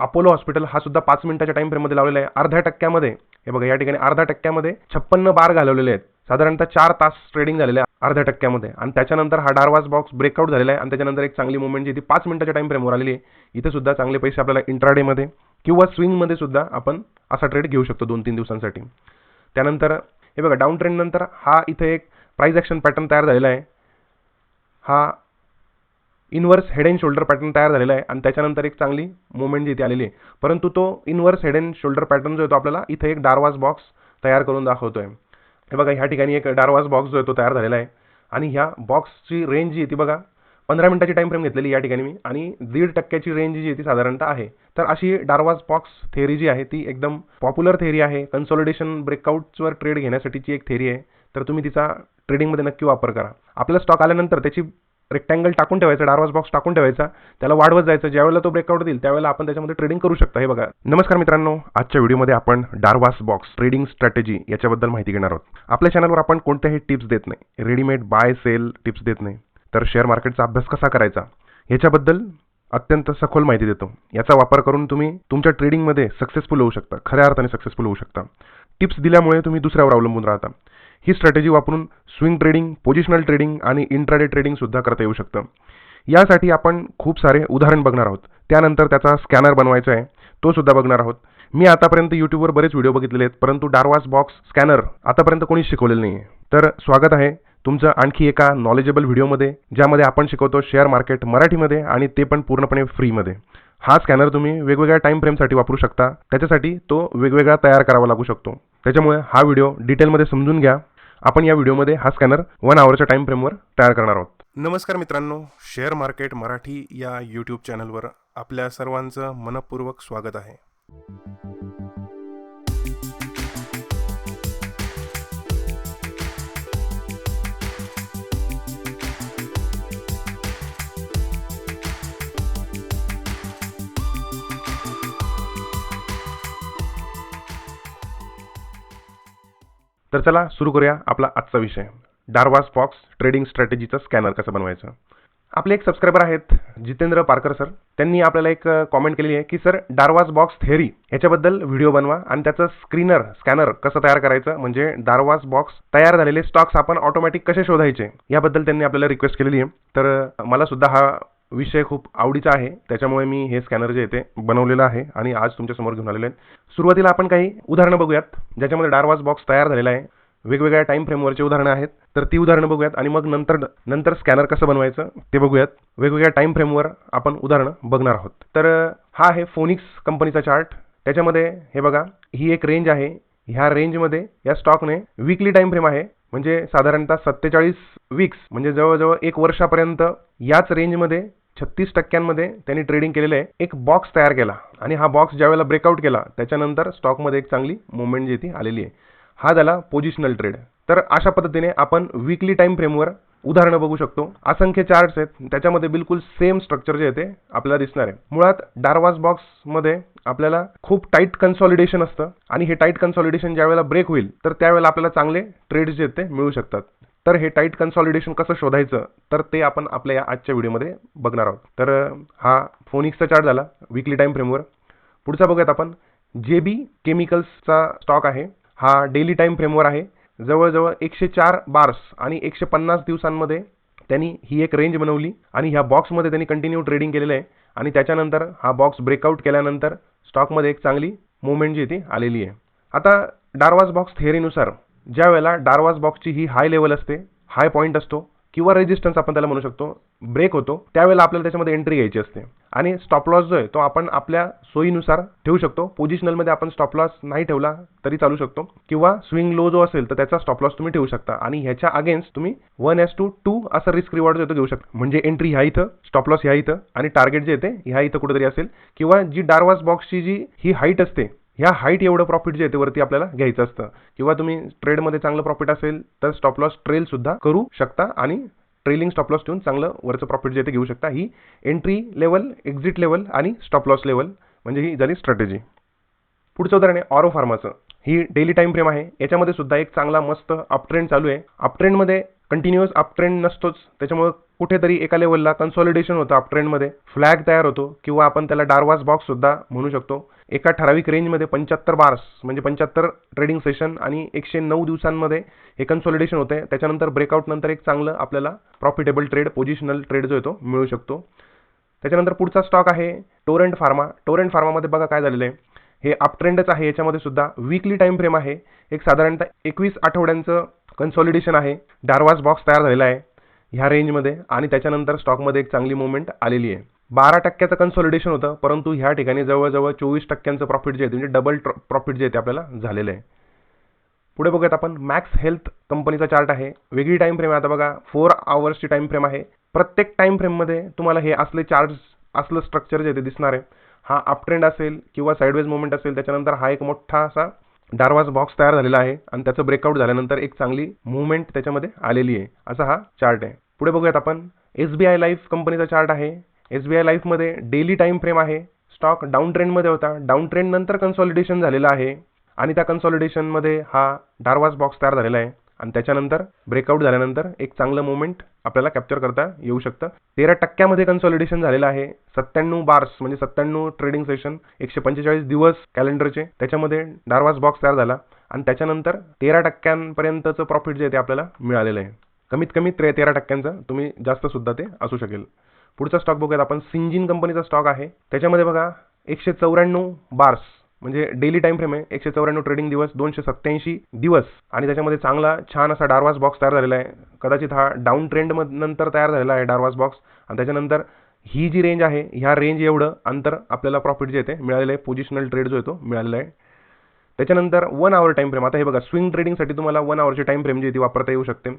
Apollo hospital हा सुद्धा पाच मिनिटाच्या टाइम फ्रेममध्ये लावलेला आहे. अर्ध्या टक्क्यामध्ये. हे बघा या ठिकाणी अर्ध्या टक्क्यामध्ये छप्पन्न बार घालवलेले आहेत. साधारणतः चार तास ट्रेडिंग झालेले आहे अर्ध्या टक्क्यामध्ये. आणि त्याच्यानंतर हा डारवास बॉक्स ब्रेकआउट झालेला आहे. आणि त्याच्यानंतर एक चांगली मुवमेंट जी ती पाच मिनिटाच्या टाइम फ्रेमवर आलेली आहे. इथे सुद्धा चांगले पैसे आपल्याला इंट्राडेमध्ये किंवा स्विंगमध्ये सुद्धा आपण असा ट्रेड घेऊ शकतो दोन तीन दिवसांसाठी. त्यानंतर हे बघा डाऊन ट्रेंड नंतर हा इथे एक प्राईज ॲक्शन पॅटर्न तयार झालेला आहे. हा inverse head and shoulder pattern तयार झालेला आहे आणि त्याच्यानंतर एक चांगली मुवमेंट जी इथे आलेली आहे. परंतु तो inverse head and shoulder pattern जो आहे तो आपल्याला इथे एक डारवास बॉक्स तयार करून दाखवतो आहे हे बघा ह्या ठिकाणी एक डारवास बॉक्स जो आहे तो तयार झालेला आहे. आणि ह्या बॉक्सची रेंज जी आहे ती बघा पंधरा मिनिटाची टाईम फ्रेम घेतलेली या ठिकाणी मी आणि दीड टक्क्याची रेंज जी आहे ती साधारणतः आहे. तर अशी डारवास बॉक्स थेअरी जी आहे ती एकदम पॉप्युलर थेअरी आहे. कन्सॉलिडेशन ब्रेकआउट्सवर ट्रेड घेण्यासाठीची एक थेअरी आहे. तर तुम्ही तिचा ट्रेडिंगमध्ये नक्की वापर करा. आपला स्टॉक आल्यानंतर त्याची रेक्टँगल टाकून ठेवायचा डारवास बॉक्स टाकून ठेवायचा. त्याला वाढवत जायचं ज्यावेळेला तो ब्रेकआउट देईल त्यावेळेला आपण त्याच्यामध्ये ट्रेडिंग करू शकता. हे बघा. नमस्कार मित्रांनो आजच्या व्हिडिओमध्ये आपण डारवास बॉक्स ट्रेडिंग स्ट्रॅटेजी याच्याबद्दल माहिती घेणार आहोत. आपल्या चॅनलवर आपण कोणत्याही टिप्स देत नाही. रेडीमेड बाय सेल टिप्स देत नाही. तर शेअर मार्केटचा अभ्यास कसा करायचा? ह्याच्याबद्दल अत्यंत सखोल माहिती देतो. याचा वापर करून तुम्ही तुमच्या ट्रेडिंगमध्ये सक्सेसफुल होऊ शकता. खऱ्या अर्थाने सक्सेसफुल होऊ शकता. टिप्स दिल्यामुळे तुम्ही दुसऱ्यावर अवलंबून राहता. ही स्ट्रॅटेजी वापरून स्विंग ट्रेडिंग पोझिशनल ट्रेडिंग आणि इंट्राडे ट्रेडिंगसुद्धा करता येऊ शकतं. यासाठी आपण खूप सारे उदाहरण बघणार आहोत. त्यानंतर त्याचा स्कॅनर बनवायचा आहे. तो सुद्धा बघणार आहोत. मी आतापर्यंत यूट्यूबवर बरेच व्हिडिओ बघितलेले आहेत परंतु डारवास बॉक्स स्कॅनर आतापर्यंत कोणीच शिकवलेलं नाही आहे तर स्वागत आहे तुमचं आणखी एका नॉलेजेबल व्हिडिओमध्ये ज्यामध्ये आपण शिकवतो शेअर मार्केट मराठीमध्ये आणि ते पण पूर्णपणे फ्रीमध्ये हा स्कॅनर तुम्ही वेगवेगळ्या टाईम फ्रेमसाठी वापरू शकता. त्याच्यासाठी तो वेगवेगळा तयार करावा लागू शकतो. त्याच्यामुळे हा व्हिडिओ डिटेलमध्ये समजून घ्या. आपण या व्हिडिओमध्ये हा स्कॅनर वन आवरच्या टाईम फ्रेमवर तयार करणार आहोत. नमस्कार मित्रांनो शेअर मार्केट मराठी या यूट्यूब चॅनलवर आपल्या सर्वांचं मनपूर्वक स्वागत आहे. तर चला सुरू करूया आपला आजचा विषय. डारवास बॉक्स ट्रेडिंग स्ट्रॅटेजीचं स्कॅनर कसं बनवायचं? आपले एक सबस्क्रायबर आहेत जितेंद्र पारकर सर. त्यांनी आपल्याला एक कॉमेंट केलेली आहे की सर डारवास बॉक्स थेअरी याच्याबद्दल व्हिडिओ बनवा आणि त्याचं स्क्रीनर स्कॅनर कसं तयार करायचं? म्हणजे डारवास बॉक्स तयार झालेले स्टॉक्स आपण ऑटोमॅटिक कसे शोधायचे? याबद्दल त्यांनी आपल्याला रिक्वेस्ट केलेली आहे. तर मला सुद्धा हा विषय खूप आवडीचा आहे. त्याच्यामुळे मी हे स्कॅनर जे येते ते बनवलेलं आहे आणि आज तुमच्यासमोर घेऊन आलेलं आहे सुरुवातीला आपण काही उदाहरणं बघूयात ज्याच्यामध्ये डारवाज बॉक्स तयार झालेला आहे. वेगवेगळ्या टाईम फ्रेमवरचे उदाहरणं आहेत. तर ती उदाहरणं बघूयात आणि मग नंतर नंतर स्कॅनर कसं बनवायचं ते बघूयात. वेगवेगळ्या टाईम फ्रेमवर आपण उदाहरणं बघणार आहोत. तर हा आहे फोनिक्स कंपनीचा चार्ट. त्याच्यामध्ये हे बघा ही एक रेंज आहे. ह्या रेंजमध्ये या स्टॉकने विकली टाईम फ्रेम आहे. म्हणजे साधारणतः सत्तेचाळीस वीक्स म्हणजे जवळजवळ एक वर्षापर्यंत याच रेंजमध्ये छत्तीस टक्क्यांमध्ये त्यांनी ट्रेडिंग केलेलं आहे. एक बॉक्स तयार केला आणि हा बॉक्स ज्यावेळेला ब्रेकआउट केला त्याच्यानंतर स्टॉकमध्ये एक चांगली मुवमेंट जी ती आलेली आहे. हा झाला पोझिशनल ट्रेड तर अशा पद्धतीने आपण विकली टाईम फ्रेमवर उदाहरणं बघू शकतो. असंख्य चार्ट्स आहेत. त्याच्यामध्ये बिलकुल सेम स्ट्रक्चर जे आहे ते आपल्याला दिसणार आहे. मुळात डारवास बॉक्समध्ये आपल्याला खूप टाईट कन्सॉलिडेशन असतं. आणि हे टाईट कन्सॉलिडेशन ज्यावेळेला ब्रेक होईल तर त्यावेळेला आपल्याला चांगले ट्रेड्स जे आहेत ते मिळू शकतात. तर हे टाईट कन्सॉलिडेशन कसं शोधायचं तर ते आपण आपल्या या आजच्या व्हिडिओमध्ये बघणार आहोत. तर हा फोनिक्सचा चार्ट झाला विकली टाईम फ्रेमवर पुढचा बघूयात आपण. जे बी केमिकल्सचा स्टॉक आहे. हा डेली टाईम फ्रेमवर आहे. जवळजवळ एकशे चार बार्स आणि एकशे पन्नास दिवसांमध्ये त्यांनी ही एक रेंज बनवली आणि ह्या बॉक्समध्ये त्यांनी कंटिन्यू ट्रेडिंग केलेलं आहे. आणि त्याच्यानंतर हा बॉक्स ब्रेकआउट केल्यानंतर स्टॉकमध्ये एक चांगली मुवमेंट जी ती आलेली आहे. आता डारवाज बॉक्स थेअरीनुसार ज्या वेळेला डारवास बॉक्सची ही हाय लेवल असते हाय पॉईंट असतो किंवा रेजिस्टन्स आपण त्याला म्हणू शकतो ब्रेक होतो त्यावेळेला आपल्याला त्याच्यामध्ये एंट्री घ्यायची असते. आणि स्टॉप लॉस जो आहे तो आपण आपल्या सोयीनुसार ठेवू शकतो. पोझिशनलमध्ये आपण स्टॉप लॉस नाही ठेवला तरी चालू शकतो. किंवा स्विंग लो जो असेल तर त्याचा स्टॉप लॉस तुम्ही ठेवू शकता. आणि ह्याच्या अगेन्स्ट तुम्ही वन एस टू टू असं रिस्क रिवॉर्ड जो तो घेऊ शकता. म्हणजे एंट्री ह्या इथं स्टॉप लॉस ह्या इथं आणि टार्गेट जे येते ह्या इथं कुठेतरी असेल. किंवा जी डारवास बॉक्सची जी ही हाईट असते ह्या हाईट एवढं प्रॉफिट जे आहे ते वरती आपल्याला घ्यायचं असतं. किंवा तुम्ही ट्रेडमध्ये चांगलं प्रॉफिट असेल तर स्टॉप लॉस ट्रेल सुद्धा करू शकता आणि ट्रेलिंग स्टॉप लॉस ठेवून चांगलं वरचं प्रॉफिट जे ते घेऊ शकता. ही एंट्री लेवल एक्झिट लेवल आणि स्टॉप लॉस लेवल म्हणजे ही झाली स्ट्रॅटेजी पुढचं उदाहरण आहे ऑरो फार्माचं ही डेली टाईम फ्रेम आहे. याच्यामध्ये सुद्धा एक चांगला मस्त अपट्रेंड चालू आहे. अपट्रेंडमध्ये कंटिन्युअस अपट्रेंड नसतोच. त्याच्यामुळे कुठेतरी एका लेवलला कन्सॉलिडेशन होतं अपट्रेंडमध्ये फ्लॅग तयार होतो. किंवा आपण त्याला डारवास बॉक्स सुद्धा म्हणू शकतो. एका ठराविक रेंजमध्ये पंच्याहत्तर बार्स म्हणजे पंच्याहत्तर ट्रेडिंग सेशन आणि एकशे नऊ दिवसांमध्ये हे कन्सॉलिडेशन होते त्याच्यानंतर ब्रेकआउट नंतर एक चांगलं आपल्याला प्रॉफिटेबल ट्रेड पोझिशनल ट्रेड जो येतो मिळू शकतो. त्याच्यानंतर पुढचा स्टॉक आहे टोरंट फार्मा टोरंट फार्मामध्ये बघा काय झालेलं आहे. हे अपट्रेंडच आहे. याच्यामध्ये सुद्धा वीकली टाइम फ्रेम आहे. एक साधारणतः एकवीस आठवड्यांचं कन्सॉलिडेशन आहे. डारवास बॉक्स तयार झालेला आहे. ह्या रेंजमध्ये आणि त्याच्यानंतर स्टॉकमध्ये एक चांगली मुवमेंट आलेली आहे. बारा टक्क्याचं कन्सॉलिडेशन होतं परंतु ह्या ठिकाणी जवळजवळ चोवीस टक्क्यांचं प्रॉफिट जे आहे म्हणजे डबल प्रॉफिट जे आहे ते आपल्याला झालेलं आहे. पुढे बघूयात आपण मॅक्स हेल्थ कंपनीचा चार्ट आहे. वेगळी टाईम फ्रेम आहे आता बघा फोर आवर्सची टाईम फ्रेम आहे. प्रत्येक टाईम फ्रेममध्ये तुम्हाला हे असले चार्ज असलं स्ट्रक्चर जे ते दिसणार आहे. हा अपट्रेंड असेल किंवा साईडवेज मुवमेंट असेल त्याच्यानंतर हा एक मोठा असा डार्वास बॉक्स तयार झालेला आहे आणि त्याचं ब्रेकआउट झाल्यानंतर एक चांगली मुवमेंट त्याच्यामध्ये आलेली आहे. असा हा चार्ट आहे. पुढे बघूयात आपण एस बी आय लाईफ कंपनीचा चार्ट आहे. एस बी आय लाईफमध्ये डेली टाइम फ्रेम आहे स्टॉक डाऊन ट्रेंडमध्ये होता. डाऊन ट्रेंड नंतर कन्सॉलिडेशन झालेलं आहे. आणि त्या कन्सॉलिडेशनमध्ये हा डार्वास बॉक्स तयार झालेला आहे. आणि त्याच्यानंतर ब्रेकआउट झाल्यानंतर एक चांगलं मुवमेंट आपल्याला कॅप्चर करता येऊ शकतं. तेरा टक्क्यामध्ये कन्सॉलिडेशन झालेलं आहे. सत्त्याण्णव बार्स म्हणजे सत्त्याण्णव ट्रेडिंग सेशन एकशे पंचेचाळीस दिवस कॅलेंडरचे त्याच्यामध्ये डारवास बॉक्स तयार झाला. आणि त्याच्यानंतर तेरा टक्क्यांपर्यंतचं प्रॉफिट जे आहे ते आपल्याला मिळालेलं आहे. कमीत कमी त्रे तेरा टक्क्यांचं तुम्ही जास्त सुद्धा ते असू शकेल. पुढचा स्टॉक बघूयात आपण. सिंजिन कंपनीचा स्टॉक आहे. त्याच्यामध्ये बघा एकशे चौऱ्याण्णव बार्स म्हणजे डेली टाइम फ्रेम आहे. एकशे चौऱ्याण्णव ट्रेडिंग दिवस दोनशे सत्त्याऐंशी दिवस. आणि त्याच्यामध्ये चांगला छान असा डारवास बॉक्स तयार झालेला आहे. कदाचित हा डाऊन ट्रेंड नंतर तयार झालेला आहे डारवास बॉक्स आणि त्याच्यानंतर ही जी रेंज आहे ह्या रेंज एवढं अंतर आपल्याला प्रॉफिट जे येते मिळालेलं आहे. पोझिशनल ट्रेड जो येतो मिळालेला आहे. त्याच्यानंतर वन आवर टाइम फ्रेम आता हे बघा स्विंग ट्रेडिंगसाठी तुम्हाला वन आवरची टाईम फ्रेम जी ती वापरता येऊ शकते.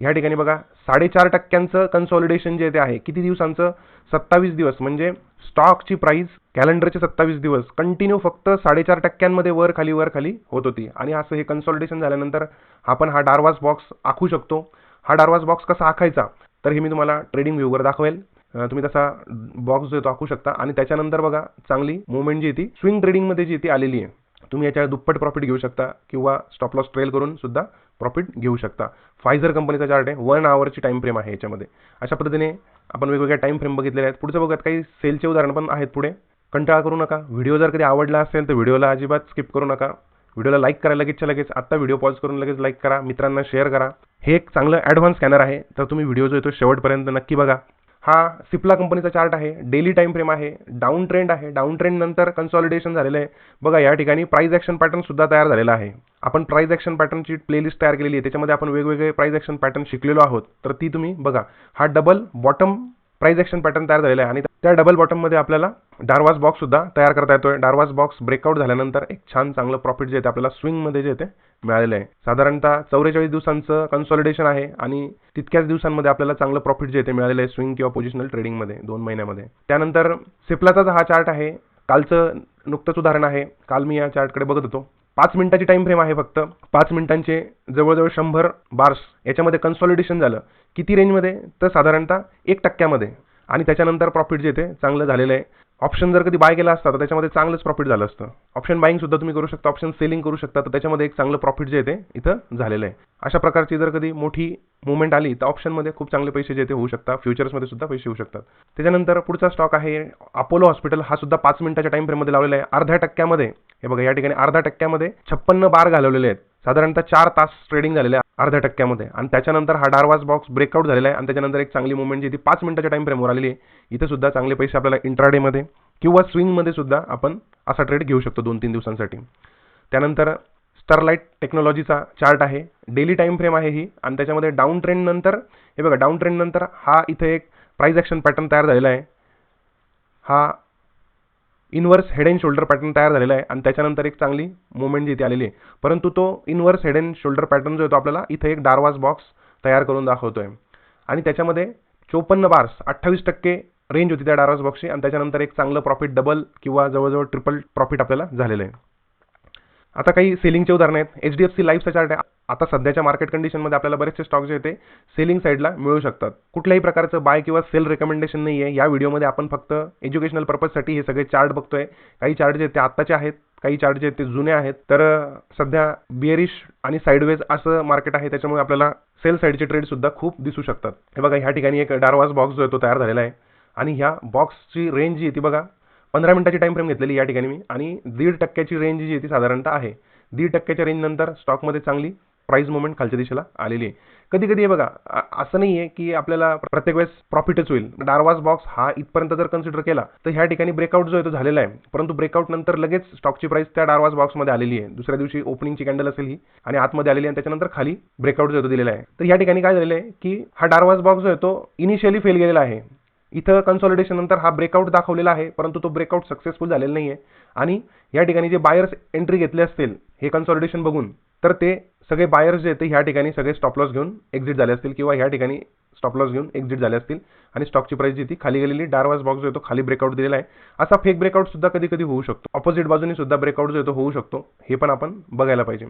ह्या ठिकाणी बघा साडेचार टक्क्यांचं कन्सॉलिडेशन जे ते आहे किती दिवसांचं? सत्तावीस दिवस. म्हणजे स्टॉकची प्राईस कॅलेंडरचे सत्तावीस दिवस. कंटिन्यू फक्त साडेचार टक्क्यांमध्ये वर खाली वर खाली होत होती. आणि असं हे कन्सॉलिडेशन झाल्यानंतर आपण हा डारवास बॉक्स आखू शकतो. हा डारवास बॉक्स कसा आखायचा? तर हे मी तुम्हाला ट्रेडिंग व्ह्यूवर दाखवेल. तुम्ही तसा बॉक्स जो तो आखू शकता. आणि त्याच्यानंतर बघा चांगली मुवमेंट जी ती स्विंग ट्रेडिंगमध्ये जी ती आलेली आहे. तुम्ही याच्या दुप्पट प्रॉफिट घेऊ शकता किंवा स्टॉप लॉस ट्रेल करून सुद्धा प्रॉफिट घेऊ शकता. फायझर कंपनीचा चार्ट आहे. वन आवरची टाईम फ्रेम आहे याच्यामध्ये. अशा पद्धतीने आपण वेगवेगळ्या टाईम फ्रेम बघितलेल्या आहेत. पुढच्या बघत काही सेलचे उदाहरण पण आहेत पुढे. कंटाळा करू नका. व्हिडिओ जर कधी आवडला असेल तर व्हिडिओला अजिबात स्किप करू नका. व्हिडिओला लाईक करा लगेचच्या लगेच आत्ता व्हिडिओ पॉज करून लगेच लाईक करा. मित्रांना शेअर करा. हे एक चांगलं ॲडव्हान्स स्कॅनर आहे. तर तुम्ही व्हिडिओ जो येतो शेवटपर्यंत नक्की बघा. हा सिप्ला कंपनीचा चार्ट आहे डेली टाइम फ्रेम आहे डाऊन ट्रेंड आहे. डाऊन ट्रेंड नंतर कन्सॉलिडेशन झालेलं आहे. बघा या ठिकाणी प्राईज ॲक्शन पॅटर्न सुद्धा तयार झालेला आहे. आपण प्राईज ॲक्शन पॅटर्नची प्लेलिस्ट तयार केलेली आहे. त्याच्यामध्ये आपण वेगवेगळे प्राईज ॲक्शन पॅटर्न शिकलेलो आहोत. तर ती तुम्ही बघा. हा double bottom price action pattern तयार झालेला आहे. आणि त्या डबल बॉटममध्ये आपल्याला डारवास बॉक्स सुद्धा तयार करता येतोय. डारवास बॉक्स ब्रेकआउट झाल्यानंतर एक छान चांगलं प्रॉफिट जे येते आपल्याला स्विंगमध्ये जे येते मिळालेलं आहे. साधारणतः चौवेचाळीस दिवसांचं कन्सॉलिडेशन आहे आणि तितक्याच दिवसांमध्ये आपल्याला चांगलं प्रॉफिट जे येते मिळालेलं आहे स्विंग किंवा पोझिशनल ट्रेडिंगमध्ये दोन महिन्यामध्ये. त्यानंतर सिप्लाचा हा चार्ट आहे कालचं नुकतंच उदाहरण आहे. काल मी या चार्टकडे बघत होतो. पाच मिनिटाची टाइम फ्रेम आहे फक्त. पाच मिनिटांचे जवळजवळ शंभर बार्स याच्यामध्ये कन्सॉलिडेशन झालं. किती रेंजमध्ये तर साधारणतः एक टक्क्यामध्ये. आणि त्याच्यानंतर प्रॉफिट जे ते चांगलं झालेलं आहे. ऑप्शन जर कधी बाय केला असता तर त्याच्यामध्ये चांगलंच प्रॉफिट झालं असतं. ऑप्शन बाईंग सुद्धा तुम्ही करू शकता ऑप्शन सेलिंग करू शकता तर त्याच्यामध्ये एक चांगलं प्रॉफिट जे ते इथं झालेलं आहे. अशा प्रकारची जर कधी मोठी मुवमेंट आली तर ऑप्शनमध्ये खूप चांगले पैसे जे ते होऊ शकतात. फ्युचर्समध्ये सुद्धा पैसे होऊ शकतात. त्याच्यानंतर पुढचा स्टॉक आहे अपोलो हॉस्पिटल हा सुद्धा पाच मिनिटाच्या टाइम फ्रेममध्ये लावलेला आहे. अर्ध्या टक्क्यामध्ये हे बघा या ठिकाणी अर्ध्या टक्क्यामध्ये छप्पन्न बार घालवलेले आहेत. साधारणतः चार तास ट्रेडिंग झालेले आहे अर्ध्या टक्क्यामध्ये. आणि त्याच्यानंतर हा डार्वास बॉक्स ब्रेकआउट झालेला आहे. आणि त्याच्यानंतर एक चांगली मुवमेंट जी ती पाच मिनिटाच्या टाइम फ्रेमवर आलेली आहे. इथे सुद्धा चांगले पैसे आपल्याला इंट्राडेमध्ये किंवा स्विंगमध्ये सुद्धा आपण असा ट्रेड घेऊ शकतो दोन तीन दिवसांसाठी. त्यानंतर स्टरलाईट टेक्नॉलॉजीचा चार्ट आहे. डेली टाईम फ्रेम आहे ही. आणि त्याच्यामध्ये डाऊन ट्रेंड नंतर हे बघा डाऊन ट्रेंड नंतर हा इथे एक प्राईज ॲक्शन पॅटर्न तयार झालेला आहे. हा inverse head and shoulder pattern तयार झालेला आहे. आणि त्याच्यानंतर एक चांगली मुवमेंट जी आलेली आहे. परंतु तो inverse head and shoulder pattern जो आहे तो आपल्याला इथे एक डार्वास बॉक्स तयार करून दाखवतो आहे आणि त्याच्यामध्ये चोपन्न बार्स अठ्ठावीस टक्के रेंज होती त्या डार्वास बॉक्सची आणि त्याच्यानंतर एक चांगलं प्रॉफिट डबल किंवा जवळजवळ ट्रिपल प्रॉफिट आपल्याला झालेलं आहे. आता काही सेलिंगचे उदाहरण आहेत. एच डी एफ सी लाईफचा चार्ट आहे. आता सध्याच्या मार्केट कंडिशनमध्ये आपल्याला बरेचसे स्टॉक जे ते सेलिंग साईडला मिळू शकतात. कुठल्याही प्रकारचं बाय किंवा सेल रेकमेंडेशन नाही आहे या व्हिडिओमध्ये आपण फक्त एज्युकेशनल पर्पजसाठी हे सगळे चार्ट बघतोय. काही चार्ट जे ते आत्ताचे आहेत. काही चार्ट जे आहेत ते जुने आहेत. तर सध्या बिअरिश आणि साईडवेज असं मार्केट आहे. त्याच्यामुळे आपल्याला सेल साईडचे ट्रेड सुद्धा खूप दिसू शकतात. हे बघा ह्या ठिकाणी एक डारवास बॉक्स जो आहे तो तयार झालेला आहे. आणि ह्या बॉक्सची रेंज जी आहे ती बघा पंधरा मिनिटाची टाइम फ्रेम घेतलेली या ठिकाणी मी. आणि दीड टक्क्याची रेंज जी आहे ती साधारणतः आहे. दीड टक्क्याच्या रेंज नंतर स्टॉकमध्ये चांगली प्राईज मुवमेंट खालच्या दिशेला आलेली आहे. कधी कधी हे बघा असं नाही आहे की आपल्याला प्रत्येक वेळेस प्रॉफिटच होईल. डारवाज बॉक्स हा इथपर्यंत जर कन्सिडर केला तर ह्या ठिकाणी ब्रेकआउट जो आहे तो झालेला आहे. परंतु ब्रेकआउट नंतर लगेच स्टॉकची प्राइस त्या डारवाज बॉक्समध्ये आलेली आहे. दुसऱ्या दिवशी ओपनिंगची कॅन्डल असेल ही आणि आतमध्ये आलेली आहे आणि त्याच्यानंतर खाली ब्रेकआउट जो आहे तो दिलेला आहे. तर या ठिकाणी काय झालेलं आहे की हा डारवाज बॉक्स जो आहे तो इनिशियली फेल गेलेला आहे. इथं कन्सॉलिडेशन नंतर हा ब्रेकआउट दाखवलेला आहे परंतु तो ब्रेकआउट सक्सेसफुल झालेला नाही आहे आणि या ठिकाणी जे बायर्स एंट्री घेतले असतील हे कन्सॉलिडेशन बघून तर ते सगळे बायर्स जे ते ह्या ठिकाणी सगळे स्टॉप लॉस घेऊन एक्झिट झाले असतील किंवा ह्या ठिकाणी स्टॉप लॉस घेऊन एक्झिट झाले असतील. आणि स्टॉकची प्राइस जी ती खाली गेलेली डारवाज बॉक्स जो आहे तो खाली ब्रेकआउट दिलेला आहे. असा फेक ब्रेकआउट सुद्धा कधी कधी होऊ शकतो. ऑपोजिट बाजूने सुद्धा ब्रेकआउट जो आहे तो होऊ शकतो. हे पण आपण बघायला पाहिजे.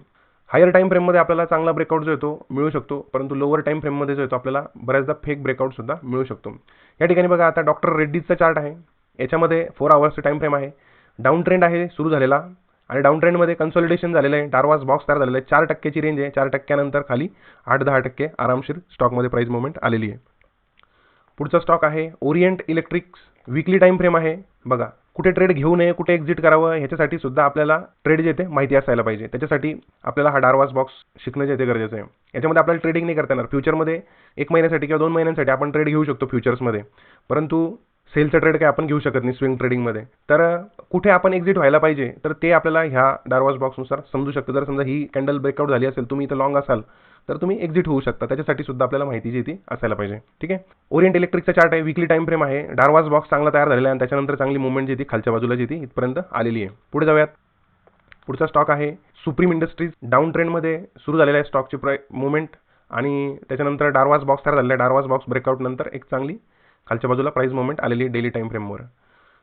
हायर टाइम फ्रेममध्ये आपल्याला चांगला ब्रेकआउट जो येतो मिळू शकतो परंतु लोअर टाइम फ्रेममध्ये जो येतो आपल्याला बऱ्याचदा फेक ब्रेकआउट सुद्धा मिळू शकतो. या ठिकाणी बघा आता डॉक्टर रेड्डीजचा चार्ट आहे. याच्यामध्ये फोर आवर्सचं टाईम फ्रेम आहे. डाऊन ट्रेंड आहे सुरू झालेला. आणि डाऊन ट्रेंडमध्ये कन्सॉलिडेशन झालेलं आहे. डारवास बॉक्स तयार झालेला आहे. चार टक्क्याची रेंज आहे. चार टक्क्यानंतर खाली आठ दहा टक्के आरामशीर स्टॉकमध्ये प्राईस मुवमेंट आलेली आहे. पुढचा स्टॉक आहे Orient Electrics weekly time frame आहे. बघा कुठे ट्रेड घेऊ नये कुठे एक्झिट करावं ह्याच्यासाठी सुद्धा आपल्याला ट्रेड जे ते माहिती असायला पाहिजे. त्याच्यासाठी आपल्याला हा डारवास बॉक्स शिकणं जे ते गरजेचं आहे. याच्यामध्ये आपल्याला ट्रेडिंग नाही करता येणार. फ्युचरमध्ये एक महिन्यासाठी किंवा दोन महिन्यांसाठी आपण ट्रेड घेऊ शकतो फ्युचर्समध्ये परंतु सेलचा ट्रेड काय आपण घेऊ शकत नाही स्विंग ट्रेडिंगमध्ये तर कुठे आपण एक्झिट व्हायला पाहिजे तर ते आपल्याला ह्या डारवॉज बॉक्सनुसार समजू शकतं. जर समजा ही कॅन्डल ब्रेकआउट झाली असेल तुम्ही इथं लॉंग असाल तर तुम्ही एक्झिट होऊ शकता. त्याच्यासाठी सुद्धा आपल्याला माहिती जी ती असायला पाहिजे. ठीक आहे? ओरिएंट इलेक्ट्रिकचा चार्ट आहे विकली टाइम फ्रेम आहे. डारवाज बॉक्स चांगला तयार झालेला आहे आणि त्याच्यानंतर चांगली मुवमेंट जी ती खालच्या बाजूला जी ती इथपर्यंत आलेली आहे. पुढे जाऊयात. पुढचा स्टॉक आहे. सुप्रीम इंडस्ट्रीज डाऊन ट्रेंडमध्ये सुरू झालेला आहे स्टॉकची प्राय मुवमेंट आणि त्याच्यानंतर डारवाज बॉक्स तयार झालेला आहे. डारवाज बॉक्स ब्रेकआउट नंतर एक चांगली खालच्या बाजूला प्राईज मुवमेंट आलेली डेली टाईम फ्रेमवर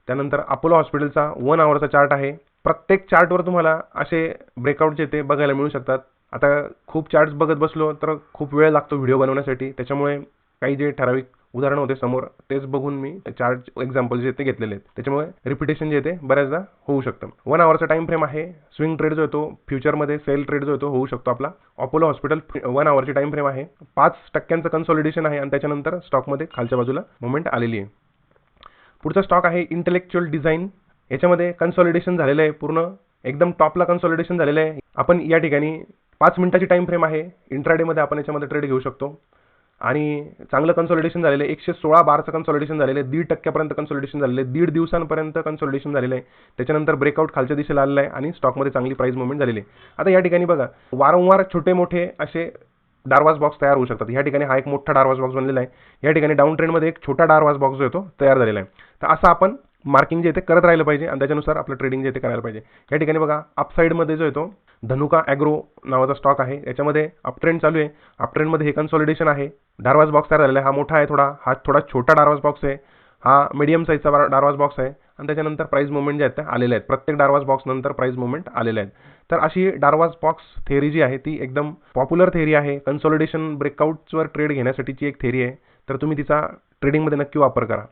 त्यानंतर अपोलो हॉस्पिटलचा वन आवरचा चार्ट आहे. प्रत्येक चार्टवर तुम्हाला असे ब्रेकआउट जे ते बघायला मिळू शकतात. आता खूप चार्ट्स बघत बसलो तर खूप वेळ लागतो व्हिडिओ बनवण्यासाठी. त्याच्यामुळे काही जे ठराविक उदाहरण होते समोर तेच बघून मी चार एक्झाम्पल जे ते घेतलेले आहेत. त्याच्यामुळे रिपिटेशन जे ते बऱ्याचदा होऊ शकतं. वन आवरचा टाइम फ्रेम आहे. स्विंग ट्रेड जो येतो फ्युचरमध्ये सेल ट्रेड जो येतो होऊ शकतो आपला. अपोलो हॉस्पिटल वन आवरची टाइम फ्रेम आहे. पाच टक्क्यांचं कन्सॉलिडेशन आहे. आणि त्याच्यानंतर स्टॉकमध्ये खालच्या बाजूला मुवमेंट आलेली आहे. पुढचा स्टॉक आहे इंटेलेक्च्युअल डिझाईन याच्यामध्ये कन्सॉलिडेशन झालेलं आहे. पूर्ण एकदम टॉपला कन्सॉलिडेशन झालेलं आहे. आपण या ठिकाणी पाच मिनिटाची टाइम फ्रेम आहे. इंट्राडेमध्ये आपण याच्यामध्ये ट्रेड घेऊ शकतो. आणि चांगलं कन्सॉलिडेशन झालेलं आहे. एकशे सोळा बारचं कन्सॉलिडेशन झालेलं आहे. दीड टक्क्यापर्यंत कन्सॉलिडेशन झालेलं आहे. दीड दिवसांपर्यंत कन्सॉलिडेशन झालेलं आहे. त्याच्यानंतर ब्रेकआउट खालच्या दिशेला आलेलं आहे आणि स्टॉकमध्ये चांगली प्राईस मुवमेंट झालेली आहे. आता या ठिकाणी बघा वारंवार छोटे मोठे असे डारवास बॉक्स तयार होऊ शकतात. या ठिकाणी हा एक मोठा डारवास बॉक्स बनलेला आहे. या ठिकाणी डाऊन ट्रेंडमध्ये एक छोटा डारवास बॉक्स जो येतो तयार झालेला आहे. तर असं आपण मार्किंग जे ते करत राहिलं पाहिजे आणि त्याच्यानुसार आपलं ट्रेडिंग जे ते करायला पाहिजे. या ठिकाणी बघा अपसाईडमध्ये जो येतो धनुका ॲग्रो नावाचा स्टॉक आहे. याच्यामध्ये अपट्रेंड चालू आहे. अपट्रेंडमध्ये हे कन्सॉलिडेशन आहे. डारवास बॉक्स तयार झालेला आहे. हा मोठा आहे थोडा. हा थोडा छोटा डारवास बॉक्स आहे. हा मीडियम साईजचा डारवास बॉक्स आहे. आणि त्याच्यानंतर प्राईज मुवमेंट जे आहेत ते आलेले आहेत. प्रत्येक डारवास बॉक्स नंतर मुवमेंट आलेले आहेत. तर अशी डारवास बॉक्स थेअरी जी आहे ती एकदम पॉप्युलर थेअरी आहे. कन्सॉलिडेशन ब्रेकआउट्सवर ट्रेड घेण्यासाठीची एक थेअरी आहे. तर तुम्ही तिचा ट्रेडिंगमध्ये नक्की वापर करा.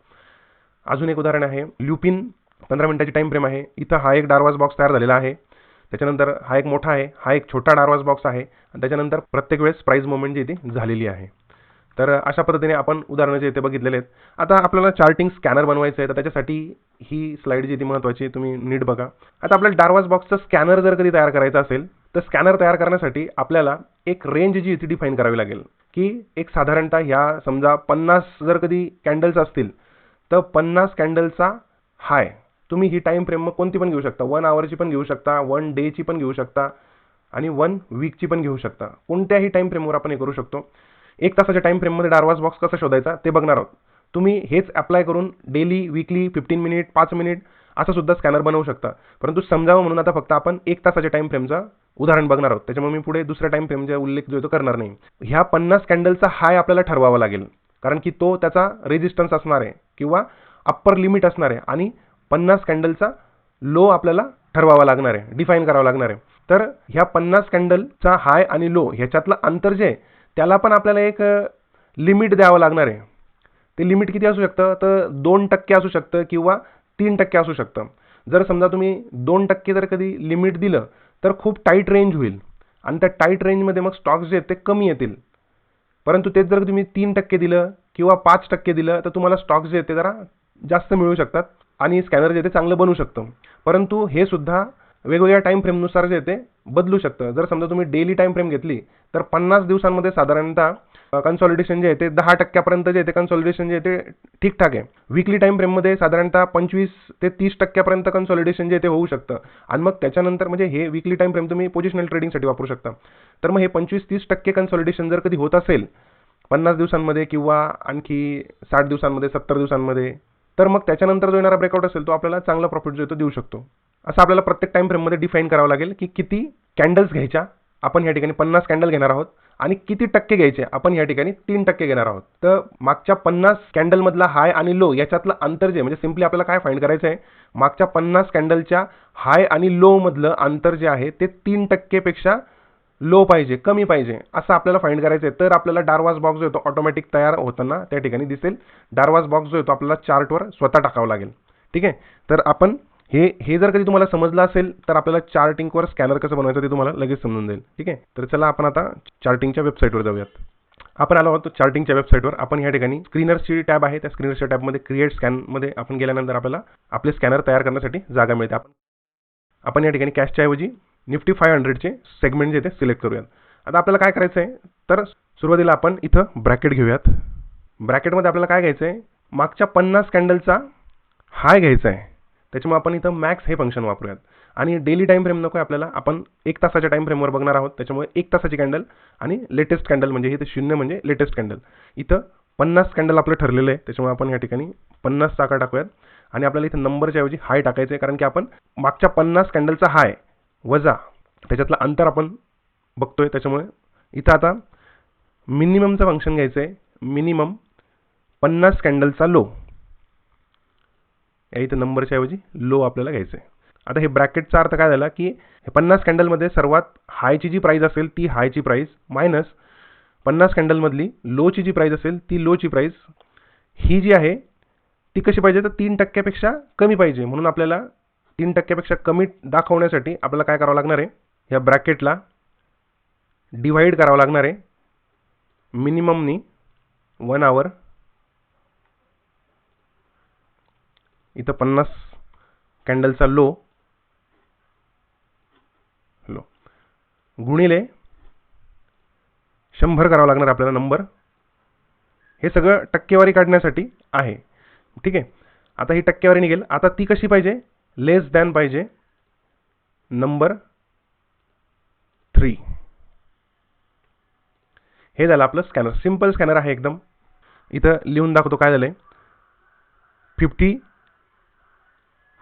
अजून एक उदाहरण आहे. ल्युपिन पंधरा मिनिटाची टाइम फ्रेम आहे. इथं हा एक डारवास बॉक्स तयार झालेला आहे. त्याच्यानंतर हा एक मोठा आहे हा एक छोटा डारवास बॉक्स आहे आणि त्याच्यानंतर प्रत्येक वेळेस प्राईज मुवमेंट जी ती झालेली आहे. तर अशा पद्धतीने आपण उदाहरणं जे इथे बघितलेले आहेत आता आपल्याला चार्टिंग स्कॅनर बनवायचं आहे तर त्याच्यासाठी ही स्लाईड जी ती महत्त्वाची आहे, तुम्ही नीट बघा. आता आपल्याला डारवास बॉक्सचं स्कॅनर जर कधी तयार करायचा असेल तर स्कॅनर तयार करण्यासाठी आपल्याला एक रेंज जी ती डिफाईन करावी लागेल. की एक साधारणतः ह्या समजा पन्नास जर कधी कॅन्डल्स असतील तर पन्नास कॅन्डलचा हाय तुम्ही ही टाईम फ्रेम मग कोणती पण घेऊ शकता. वन आवरची पण घेऊ शकता वन डेची पण घेऊ शकता आणि वन वीकची पण घेऊ शकता. कोणत्याही टाईम फ्रेमवर आपण हे करू शकतो. एक तासाच्या टाईम फ्रेममध्ये डारवास बॉक्स कसा शोधायचा ते बघणार आहोत. तुम्ही हेच अप्लाय करून डेली वीकली फिफ्टीन मिनिट पाच मिनिट असं सुद्धा स्कॅनर बनवू शकता. परंतु समजावं म्हणून आता फक्त आपण एक तासाच्या टाईम फ्रेमचा उदाहरण बघणार आहोत. त्याच्यामुळे मी पुढे दुसऱ्या टाईम फ्रेमचा उल्लेख जो आहे तो करणार नाही. ह्या पन्नास कॅन्डलचा हाय आपल्याला ठरवावा लागेल. कारण की तो त्याचा रेजिस्टन्स असणार आहे किंवा अप्पर लिमिट असणार आहे आणि पन्नास कॅन्डलचा लो आपल्याला ठरवावा लागणार आहे डिफाईन करावा लागणार आहे. तर ह्या पन्नास कॅन्डलचा हाय आणि लो ह्याच्यातलं अंतर जे आहे त्याला पण आपल्याला एक लिमिट द्यावं लागणार आहे. ते लिमिट किती असू शकतं? तर दोन टक्के असू शकतं किंवा तीन टक्के असू शकतं. जर समजा तुम्ही दोन टक्के जर कधी लिमिट दिलं तर खूप टाईट रेंज होईल. आणि त्या टाईट रेंजमध्ये मग स्टॉक्स जे आहेत ते कमी येतील. परंतु तेच जर तुम्ही तीन टक्के दिलं किंवा पाच टक्के दिलं तर तुम्हाला स्टॉक्स जे आहेत ते जरा जास्त मिळू शकतात. आणि स्कॅनर जे ते चांगलं बनू शकतं. परंतु हे सुद्धा वेगवेगळ्या टाईम फ्रेमनुसार जे ते बदलू शकतं. जर समजा तुम्ही डेली टाईम फ्रेम घेतली तर पन्नास दिवसांमध्ये साधारणतः कन्सॉलिडेशन जे आहे ते दहा टक्क्यापर्यंत जे आहे ते कन्सॉलिडेशन जे आहे ते ठीकठाक आहे. विकली टाईम फ्रेममध्ये साधारणतः पंचवीस ते तीस टक्क्यापर्यंत कन्सॉलिडेशन जे आहे ते होऊ शकतं. आणि मग त्याच्यानंतर म्हणजे हे विकली टाईम फ्रेम तुम्ही पोजिशनल ट्रेडिंगसाठी वापरू शकता. तर मग हे पंचवीस तीस टक्के कन्सॉलिडेशन जर कधी होत असेल पन्नास दिवसांमध्ये किंवा आणखी साठ दिवसांमध्ये सत्तर दिवसांमध्ये तर मग त्याच्यानंतर जो येणारा ब्रेकआउट असेल तो आपल्याला चांगला प्रॉफिट जो येतो देऊ शकतो. असं आपल्याला प्रत्येक टाईम फ्रेममध्ये डिफाईन करावं लागेल की किती कॅन्डल्स घ्यायच्या आपण या ठिकाणी पन्नास कॅन्डल घेणार आहोत आणि किती टक्के घ्यायचे आपण या ठिकाणी तीन टक्के घेणार आहोत. तर मागच्या पन्नास कॅन्डलमधला हाय आणि लो याच्यातलं अंतर जे म्हणजे सिम्पली आपल्याला काय फाईंड करायचं आहे मागच्या पन्नास कॅन्डलच्या हाय आणि लो मधलं अंतर जे आहे ते तीन टक्केपेक्षा लो पाहिजे कमी पाहिजे असं आपल्याला फाईंड करायचं आहे. तर आपल्याला डारवास बॉक्स जो येतो ऑटोमॅटिक तयार होताना त्या ठिकाणी दिसेल. डारवास बॉक्स जो आहे तो आपल्याला चार्टवर स्वतः टाकावा लागेल. ठीक आहे? तर आपण हे हे जर कधी तुम्हाला समजलं असेल तर आपल्याला चार्टिंगवर स्कॅनर कसं बनवायचं ते तुम्हाला लगेच समजून जाईल. ठीक आहे? तर चला आपण आता चार्टिंगच्या वेबसाईटवर जाऊयात. आपण आलो आहोत चार्टिंगच्या वेबसाईटवर आपण या ठिकाणी स्क्रीनर्सची टॅब आहे. त्या स्क्रीनर्सच्या टॅबमध्ये क्रिएट स्कॅनमध्ये आपण गेल्यानंतर आपल्याला आपले स्कॅनर तयार करण्यासाठी जागा मिळते. आपण आपण या ठिकाणी कॅशच्या ऐवजी निफ्टी फाय हंड्रेडचे सेगमेंट जे ते सिलेक्ट करूयात. आता आपल्याला काय करायचं आहे तर सुरुवातीला आपण इथं ब्रॅकेट घेऊयात. ब्रॅकेटमध्ये आपल्याला काय घ्यायचं आहे मागच्या पन्नास कॅन्डलचा हाय घ्यायचा आहे त्याच्यामुळे आपण इथं मॅक्स हे फंक्शन वापरूयात. आणि डेली टाईम फ्रेम नको आहे आपल्याला. आपण एक तासाच्या टाईम फ्रेमवर बघणार आहोत. त्याच्यामुळे एक तासाची कॅन्डल आणि लेटेस्ट कॅन्डल म्हणजे हे शून्य म्हणजे लेटेस्ट कॅन्डल इथं पन्नास कॅन्डल आपलं ठरलेलं आहे. त्याच्यामुळे आपण या ठिकाणी पन्नास चाका टाकूयात. आणि आपल्याला इथं नंबरच्या ऐवजी हाय टाकायचं आहे कारण की आपण मागच्या पन्नास कॅन्डलचा हाय वजा त्याच्यातलं अंतर आपण बघतोय त्याच्यामुळे. इथं आता मिनिममचं फंक्शन घ्यायचं आहे मिनिमम पन्नास कॅन्डलचा लो या इथं नंबरच्या ऐवजी लो आपल्याला घ्यायचं आहे आता हे ब्रॅकेटचा अर्थ काय झाला की हे पन्नास कॅन्डलमध्ये सर्वात हायची जी प्राईज असेल ती हायची प्राईज मायनस पन्नास कॅन्डलमधली लोची जी प्राईज असेल ती लोची प्राईज ही जी आहे ती कशी पाहिजे? तर तीन टक्क्यापेक्षा कमी पाहिजे. म्हणून आपल्याला तीन टक्क्यापेक्षा कमी दाखवण्यासाठी आपल्याला काय करावं लागणार आहे? ह्या ब्रॅकेटला डिवाईड करावं लागणार आहे. मिनिममनी वन आवर. इथं पन्नास कॅन्डलचा लो. लो. गुणिले शंभर करावं लागणार आपल्याला नंबर. हे सगळं टक्केवारी काढण्यासाठी आहे. ठीक आहे? आता ही टक्केवारी निघेल. आता ती कशी पाहिजे? लेस दॅन पाहिजे नंबर थ्री हे झालं आपलं स्कॅनर सिंपल स्कॅनर आहे एकदम. इथं लिहून दाखवतो काय झालं आहे फिफ्टी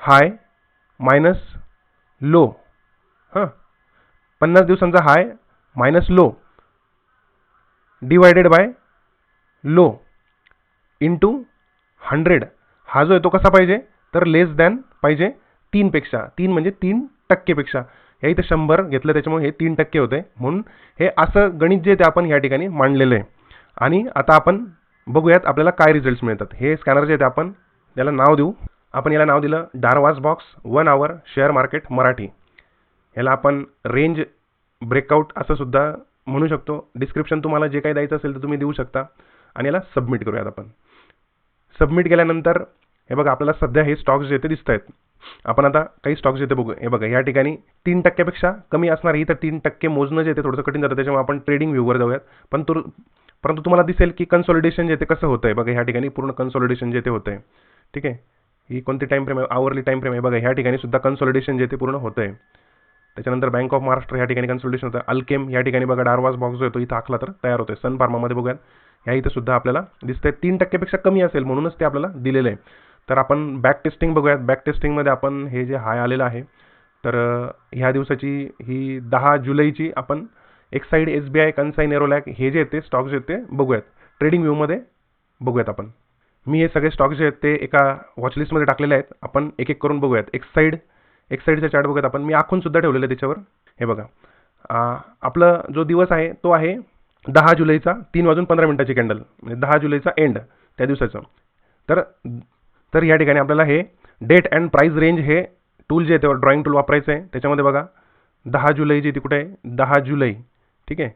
हाय मायनस लो हां. पन्नास दिवसांचा high minus low divided by low into hundred हा जो आहे तो कसा पाहिजे? तर लेस दॅन पाहिजे. तीनपेक्षा तीन म्हणजे तीन टक्केपेक्षा. ह्या इथं शंभर घेतलं त्याच्यामुळे हे तीन टक्के होते म्हणून हे असं गणित जे ते आपण ह्या ठिकाणी मांडलेलं आहे. आणि आता आपण बघूयात आपल्याला काय रिझल्ट्स मिळतात. हे स्कॅनर जे ते आपण याला नाव देऊ. आपण याला नाव दिलं Darvas box one hour share market Marathi. याला आपण रेंज ब्रेकआउट असं सुद्धा म्हणू शकतो. डिस्क्रिप्शन तुम्हाला जे काही द्यायचं असेल तर तुम्ही देऊ शकता. आणि याला सबमिट करूयात आपण. सबमिट केल्यानंतर हे बघा आपल्याला सध्या हे स्टॉक्स जे ते दिसत आहेत आपण आता काही स्टॉक्स येते बघू. हे बघा या ठिकाणी तीन टक्क्यापेक्षा कमी असणार ही तर तीन टक्के मोजणं जे ते थोडंसं कठीण जातं. त्याच्यामुळे आपण ट्रेडिंग व्ह्यूवर जाऊयात. पण तो परंतु तुम्हाला दिसेल की कन्सॉलिडेशन जे ते कसं होतं आहे बघा ह्या ठिकाणी पूर्ण कन्सॉलिडेशन जे ते होतं आहे ठीक आहे? ही कोणती टाईम फ्रेम आहे? आवरली टाईम फ्रेम आहे. बघा ह्या ठिकाणी सुद्धा कन्सॉलिडेशन जे ते पूर्ण होतं आहे त्याच्यानंतर बँक ऑफ महाराष्ट्र या ठिकाणी कन्सल्टेशन होतं अल्केम या ठिकाणी बघा डारवास बॉक्स जो येतो इथं आखला तर तयार होतोय. सन फार्मामध्ये बघूयात. ह्या इथं सुद्धा आपल्याला दिसतंय. तीन टक्केपेक्षा कमी असेल म्हणूनच ते आपल्याला दिलेलं आहे. तर आपण बॅक टेस्टिंग बघूयात. बॅक टेस्टिंगमध्ये आपण हे जे हाय आलेलं आहे तर ह्या दिवसाची ही दहा जुलैची आपण एक side S B I Kansai Nerolac हे जे येते स्टॉक्स येते ते बघूयात ट्रेडिंग व्ह्यूमध्ये बघूयात आपण. मी हे सगळे स्टॉक्स जे आहेत ते एका वॉचलिस्टमध्ये टाकलेले आहेत. आपण एक एक करून बघूयात. एक साईड एक साईडचा चार्ट बघूयात आपण. मी आखून सुद्धा ठेवलेलं आहे त्याच्यावर. हे बघा. आपला जो दिवस आहे तो आहे दहा जुलैचा तीन वाजून पंधरा मिनटाची कॅन्डल म्हणजे दहा जुलैचा एंड त्या दिवसाचं. तर तर या ठिकाणी आपल्याला हे डेट अँड प्राईज रेंज हे टूल जे आहे ते ड्रॉइंग टूल वापरायचं आहे. त्याच्यामध्ये बघा दहा जुलै जी ती कुठे आहे? दहा जुलै. ठीक आहे?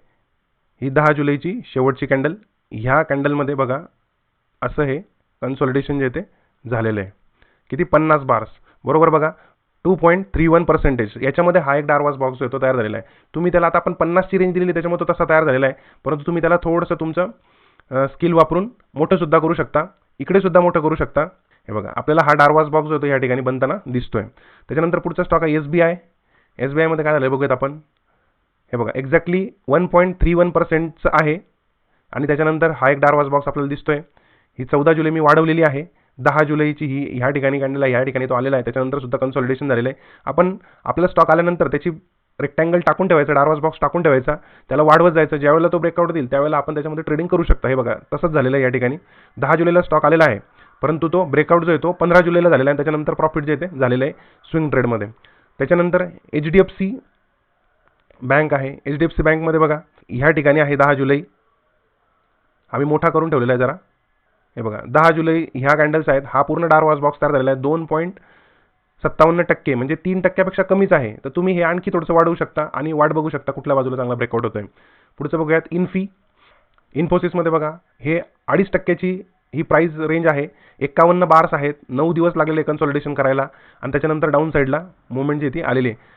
ही दहा जुलैची शेवटची कॅन्डल ह्या कॅन्डलमध्ये बघा असं हे कन्सॉलिडेशन जे ते झालेलं आहे. किती? पन्नास बार्स बरोबर बघा two point three one percentage याच्यामध्ये हा एक डारवास बॉक्स जो आहे तो तयार झालेला आहे. तुम्ही त्याला आता आपण पन्नासची रेंज दिलेली त्याच्यामुळे तो तसा तयार झालेला आहे. परंतु तुम्ही त्याला थोडंसं तुमचं स्किल वापरून मोठंसुद्धा करू शकता. इकडे सुद्धा मोठं करू शकता. हे बघा आपल्याला हा डारवास बॉक्स जो होतो या ठिकाणी बनताना दिसतोय. त्याच्यानंतर पुढचा स्टॉक आहे S B I S B आयमध्ये काय झालं बघूयात आपण. हे बघा exactly one point three one पर्सेंटचं आहे. आणि त्याच्यानंतर हा एक डारवास बॉक्स आपल्याला दिसतोय. ही चौदा जुलै मी वाढवलेली आहे. दहा जुलैची ही ह्या ठिकाणी काढलेला ह्या ठिकाणी तो आलेला आहे. त्याच्यानंतर सुद्धा कन्सॉलिडेशन झालेलं आहे. आपण आपला स्टॉक आल्यानंतर त्याची रेक्टँगल टाकून ठेवायचा डारवास बॉक्स टाकून ठेवायचा. त्याला वाढवत जायचं. ज्यावेळेला तो ब्रेकआउट देईल त्यावेळेला आपण त्याच्यामध्ये ट्रेडिंग करू शकता. हे बघा तसंच झालेलं आहे या ठिकाणी. दहा जुलैला स्टॉक आलेला आहे. परंतु तो ब्रेकआउट जो आहे तो पंधरा जुलैला झालेला आहे त्याच्यानंतर प्रॉफिट जे आहे ते झालेलं आहे स्विंग ट्रेडमध्ये त्याच्यानंतर H D F C bank आहे. एच डी एफ सी बँकमध्ये बघा ह्या ठिकाणी आहे दहा जुलै. आम्ही मोठा करून ठेवलेला आहे जरा. हे बघा दहा जुलै ह्या कॅन्डल्स आहेत. हा पूर्ण डारवास बॉक्स तयार झालेला आहे. दोन पॉईंट सत्तावन्न टक्के म्हणजे तीन टक्क्यापेक्षा कमीच आहे. तर तुम्ही हे आणखी थोडंसं वाढवू शकता आणि वाट बघू शकता कुठल्या बाजूला चांगला ब्रेकआउट होतो आहे पुढचं बघूयात इन्फी इन्फोसिसमध्ये बघा हे अडीच टक्क्याची ही प्राईस रेंज आहे. एक्कावन्न बार्स आहेत. नऊ दिवस लागलेले कन्सॉलिडेशन करायला. आणि त्याच्यानंतर डाऊन साईडला मुवमेंट जी ती आलेली आहे.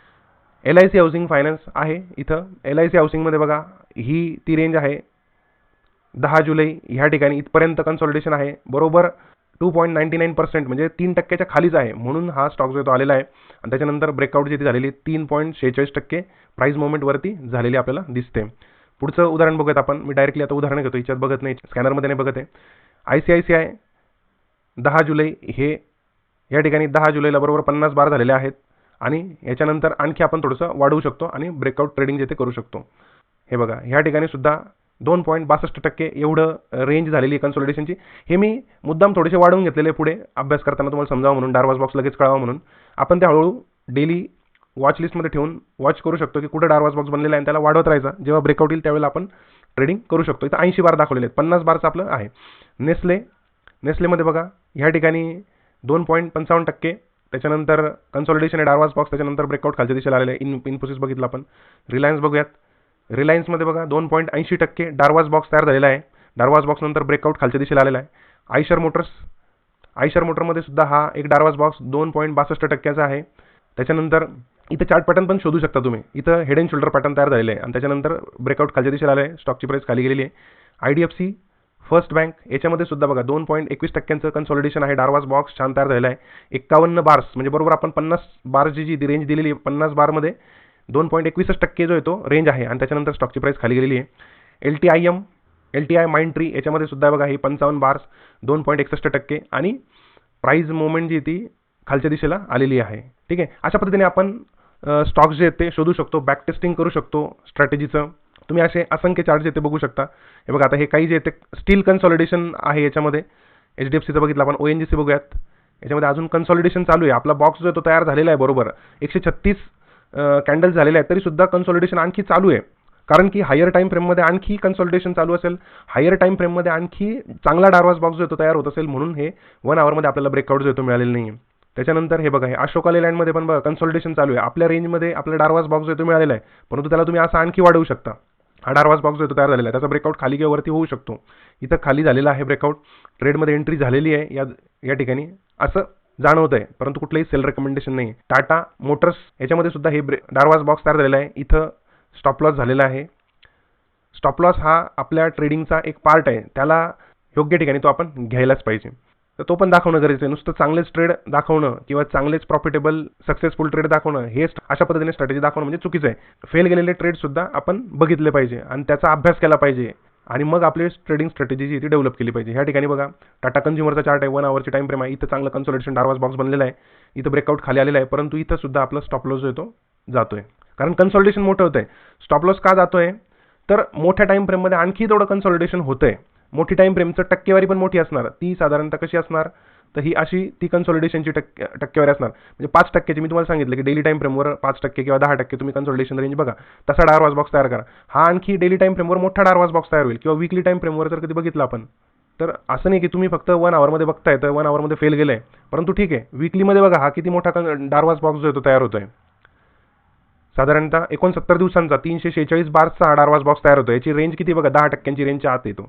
L I C housing finance आहे इथं. एल आय सी हाऊसिंगमध्ये बघा ही ती रेंज आहे. दहा जुलै ह्या ठिकाणी इथपर्यंत कन्सॉलिडेशन आहे. बरोबर two point ninety nine percent म्हणजे तीन टक्क्याच्या खालीच आहे. म्हणून हा स्टॉक जो आहे तो आलेला आहे. आणि त्याच्यानंतर ब्रेकआउट जी ती झालेली तीन पॉईंट शेहेचाळीस टक्के प्राईस मुवमेंटवरती झालेली आपल्याला दिसते. पुढचं उदाहरण बघत आपण. मी डायरेक्टली आता उदाहरण घेतो. याच्यात बघत नाही. स्कॅनरमध्ये नाही बघत आहे. I C I C I दहा जुलै हे या ठिकाणी दहा जुलैला बरोबर पन्नास बार झालेले आहेत आणि याच्यानंतर आणखी आपण थोडंसं वाढवू शकतो आणि ब्रेकआउट ट्रेडिंग जे ते करू शकतो. हे बघा ह्या ठिकाणी सुद्धा दोन पॉईंट बासष्ट टक्के एवढं रेंज झालेली आहे कन्सोलिडेशनची हे मी मुद्दाम थोडेसे वाढवून घेतलेले पुढे अभ्यास करताना तुम्हाला समजावं म्हणून डारवाज बॉक्स लगेच कळावं म्हणून. आपण ते हळूहळू डेली वॉच लिस्टमध्ये ठेवून वॉच करू शकतो की कुठे डारवाज बॉक्स बनलेला आहे आणि त्याला वाढवत राहायचा. जेव्हा ब्रेकआउट येईल त्यावेळेला आपण ट्रेडिंग करू शकतो. इथं ऐंशी बार दाखवलेले आहेत. पन्नास बारचं आपलं आहे. नेस्ले. नेस्लेमध्ये बघा ह्या ठिकाणी दोन पॉईंट पंचावन्न टक्के. त्याच्यानंतर कन्सॉलिडेशन आहे डारवास बॉक्स त्याच्यानंतर ब्रेकआउट खालच्या दिशेला आलेलं इन इन्फोसिस बघितलं आपण. रिलायन्स बघूयात. रिलायन्समध्ये बघा दोन पॉईंट ऐंशी टक्के डारवास बॉक्स तयार झालेला आहे. डारवास बॉक्स नंतर ब्रेकआउट खालच्या दिशेला आलेला आहे. आयशर मोटर्स आयशर मोटरमध्ये सुद्धा हा एक डारवास बॉक्स दोन पॉईंट बासष्ट टक्क्याचा आहे. त्याच्यानंतर इथं चार्ट पॅटर्न पण शोधू शकता तुम्ही. इथं हेड अँड शोल्डर पॅटर्न तयार झालेलं आहे. आणि त्याच्यानंतर ब्रेकआउट खालच्या दिशेला आलं आहे. स्टॉकची प्राईस खाली गेलेली आहे. I D F C first bank याच्यामध्ये सुद्धा बघा दोन पॉईंट एकवीस टक्क्यांचं कन्सॉलिडेशन आहे. डारवास बॉक्स छान तयार झालेला आहे. एक्कावन्न बार्स म्हणजे बरोबर आपण पन्नास बारची जी रेंज दिलेली आहे पन्नास बारमध्ये दोन पॉईंट एकवीसच टक्के जो आहे तो रेंज आहे. आणि त्याच्यानंतर स्टॉकची प्राईस खाली गेलेली आहे. L T I M L T I Mindtree याच्यामध्ये सुद्धा बघा हे पंचावन्न बार्स दोन पॉईंट एकसष्ट टक्के. आणि प्राईज मुवमेंट जी ती खालच्या दिशेला आलेली आहे. ठीक आहे? अशा पद्धतीने आपण स्टॉक्स जे आहेत ते शोधू शकतो बॅक टेस्टिंग करू शकतो स्ट्रॅटेजीचं तुम्ही असे असंख्य चार्ज येते बघू शकता. हे बघा आता हे काही जे ते स्टील कन्सॉलिडेशन आहे याच्यामध्ये एच डी एफ सीचं बघितलं आपण ओ एन जी सी बघूयात. याच्यामध्ये अजून कन्सॉलिडेशन चालू आहे. आपला बॉक्स जो आहे तो तयार झालेला आहे बरोबर. एकशे छत्तीस कॅन्डल झालेले आहेत तरीसुद्धा कन्सॉलिडेशन आणखी चालू आहे. कारण की हायर टाईम फ्रेममध्ये आणखी कन्सॉलिडेशन चालू असेल. हायर टाईम फ्रेममध्ये आणखी चांगला डारवास बॉक्स जो तो तयार होत असेल. म्हणून हे वन आवरमध्ये आपल्याला ब्रेकआउट जो आहे तो मिळालेला नाही आहे त्याच्यानंतर हे बघा हे अशोका लेलँडमध्ये पण बघा कन्सॉलिडेशन चालू आहे. आपल्या रेंजमध्ये आपला डारवास बॉक्स जो आहे तो मिळालेला आहे. परंतु त्याला तुम्ही असं आणखी वाढवू शकता. हा डारवास बॉक्स जो आहे तयार झालेला आहे. त्याचा ब्रेकआउट खाली किंवा वरती होऊ शकतो. इथं खाली झालेला आहे ब्रेकआउट ट्रेडमध्ये एंट्री झालेली आहे. या या ठिकाणी. असं जाणवत आहे परंतु कुठलंही सेल रेकमेंडेशन नाही टाटा मोटर्स याच्यामध्ये सुद्धा हे ब्रे डारवाज बॉक्स तयार झालेला आहे. इथं स्टॉप लॉस झालेला आहे. स्टॉप लॉस हा आपल्या ट्रेडिंगचा एक पार्ट आहे. त्याला योग्य ठिकाणी तो आपण घ्यायलाच पाहिजे. तर तो पण दाखवणं गरजेचं आहे. नुसतं चांगलेच ट्रेड दाखवणं किंवा चांगलेच प्रॉफिटेबल सक्सेसफुल ट्रेड दाखवणं हे अशा पद्धतीने स्ट्रॅटेजी दाखवणं म्हणजे चुकीचं आहे. फेल गेलेले ट्रेडसुद्धा आपण बघितले पाहिजे आणि त्याचा अभ्यास केला पाहिजे आणि मग आपली ट्रेडिंग स्ट्रॅटेजी जी ती डेव्हलप केली पाहिजे. ह्या ठिकाणी बघा टाटा कन्झ्युमरचा चार्ट आहे वन आवरची टाईम फ्रेम आहे. इथं चांगलं कन्सोलेशन डारवास बॉक्स बनलेला आहे. इथं ब्रेकआउट खाली आलेला आहे परंतु इथं सुद्धा आपला स्टॉप लॉस जो आहे जातोय. कारण कन्सॉलिडेशन मोठं होतं आहे स्टॉप लॉस का जातोय? तर मोठ्या टाईम फ्रेममध्ये आणखी थोडं कन्सॉलिडेशन आहे मोठी टाईम फ्रेमचं टक्केवारी पण मोठी असणार. ती साधारणतः कशी असणार? तर ही अशी ती कन्सॉलिडेशनची टक्के टक्केवारी असणार. म्हणजे पाच टक्क्याची मी तुम्हाला सांगितलं की डेली टाईम फ्रेमवर पाच टक्के किंवा दहा टक्के तुम्ही कन्सॉलिडेशन रेंज बघा. तसा डारवाज बॉक्स तयार करा. हा आणखी डेली टाईम फ्रेमवर मोठा डारवाज बॉक्स तयार होईल. किंवा वीकली टाईम फ्रेमवर जर कधी बघितलं आपण तर असं नाही की तुम्ही फक्त वन आवरमध्ये बघताय तर वन आवरमध्ये फेल गेलं आहे परंतु ठीक आहे विकलीमध्ये बघा हा किती मोठा कन बॉक्स जो आहे तो तयार होतो आहे साधारणतः एकोणसत्तर दिवसांचा तीनशे शेहेचाळीस बार्सचा हा डारवाज बॉक्स तयार होतो याची रेंज किती बघा दहा टक्क्यांची रेंजच्या आत येतो.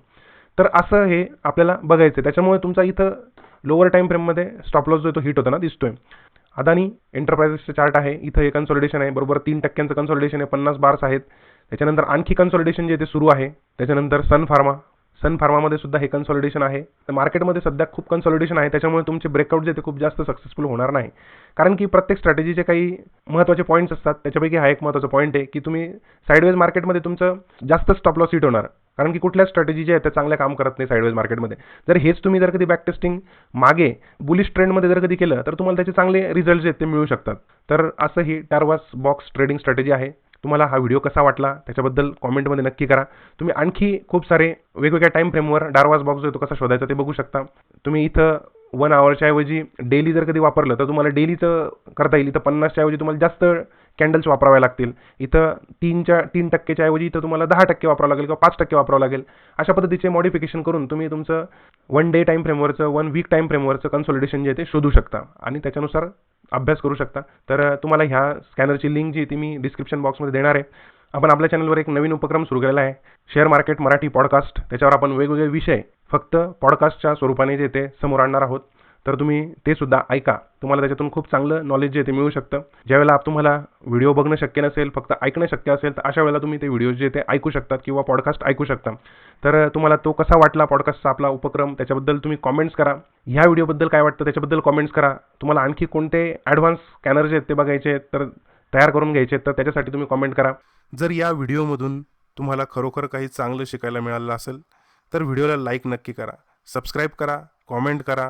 तर असं हे आपल्याला बघायचं आहे त्याच्यामुळे तुमचा इथं लोअर टाईम फ्रेममध्ये स्टॉप लॉस जो तो हिट होताना दिसतोय. अदानी एंटरप्राइजेसचं चार्ट आहे. इथं हे कन्सॉलिडेशन आहे. बरोबर तीन टक्क्यांचं कन्सॉलिडेशन आहे. पन्नास बार्स आहेत. त्याच्यानंतर आणखी कन्सॉलिडेशन जे ते सुरू आहे. त्याच्यानंतर सन फार्मा सन फार्मामध्ये सुद्धा हे कन्सॉलिडेशन आहे. तर मार्केटमध्ये सध्या खूप कन्सॉलिडेशन आहे. त्याच्यामुळे तुमचे ब्रेकआउट जे ते खूप जास्त सक्सेसफुल होणार नाही. कारण की प्रत्येक स्ट्रॅटेजीचे काही महत्त्वाचे पॉईंट्स असतात. त्याच्यापैकी हा एक महत्त्वाचा पॉईंट आहे की तुम्ही साईडवेज मार्केटमध्ये तुमचं जास्त स्टॉप लॉस हिट होणार. कारण की कुठल्या स्ट्रॅटेजी जे आहेत त्या चांगल्या काम करत नाही साईडवेज मार्केटमध्ये जर हेच तुम्ही जर कधी बॅक टेस्टिंग मागे बुलिश ट्रेंडमध्ये जर कधी केलं तर तुम्हाला त्याचे चांगले रिझल्ट जे आहेत ते मिळू शकतात. तर असं ही टारवास बॉक्स ट्रेडिंग स्ट्रॅटेजी आहे. तुम्हाला हा व्हिडिओ कसा वाटला त्याच्याबद्दल कॉमेंटमध्ये नक्की करा. तुम्ही आणखी खूप सारे वेगवेगळ्या टाईम फ्रेमवर डारवास बॉक्स जो तो कसा शोधायचा ते बघू शकता. तुम्ही इथं वन आवरच्या ऐवजी डेली जर कधी वापरलं तर तुम्हाला डेलीचं करता येईल. इथं पन्नासच्या ऐवजी तुम्हाला जास्त कॅन्डल्स वापराव्या लागतील. इथं तीनच्या तीन टक्केच्या ऐवजी इथं तुम्हाला दहा टक्के वापरावं लागेल किंवा पाच टक्के वापरावं लागेल. अशा पद्धतीचे मॉडिफिकेशन करून तुम्ही तुमचं वन डे टाईम फ्रेमवरचं वन वीक टाईम फ्रेमवरचं कन्सोलिडेशन जे ते शोधू शकता आणि त्याच्यानुसार अभ्यास करू शकता. तर तुम्हाला ह्या स्कॅनरची लिंक जी ती मी डिस्क्रिप्शन बॉक्समध्ये देणार आहे. आपण आपल्या चॅनलवर एक नवीन उपक्रम सुरू केलेला आहे. शेअर मार्केट मराठी पॉडकास्ट त्याच्यावर आपण वेगवेगळे विषय फक्त पॉडकास्टच्या स्वरूपाने जे ते समोर आणणार आहोत. तर तुम्ही ते सुद्धा ऐका. तुम्हाला त्याच्यातून खूप चांगलं नॉलेज जे ते मिळू शकतं. ज्यावेळेला तुम्हाला व्हिडिओ बघणं शक्य नसेल फक्त ऐकणं शक्य असेल तर अशा वेळेला तुम्ही ते व्हिडिओ जे ते ऐकू शकतात किंवा पॉडकास्ट ऐकू शकता. तर तुम्हाला तो कसा वाटला पॉडकास्टचा आपला उपक्रम त्याच्याबद्दल तुम्ही कॉमेंट्स करा. ह्या व्हिडिओबद्दल काय वाटतं त्याच्याबद्दल कॉमेंट्स करा. तुम्हाला आणखी कोणते ॲडव्हान्स स्कॅनर जे आहेत ते बघायचे आहेत तर तयार करून घ्यायचे आहेत तर त्याच्यासाठी तुम्ही कॉमेंट करा. जर या व्हिडिओमधून तुम्हाला खरोखर काही चांगलं शिकायला मिळालं असेल तर व्हिडिओला लाईक नक्की करा. सबस्क्राईब करा कॉमेंट करा.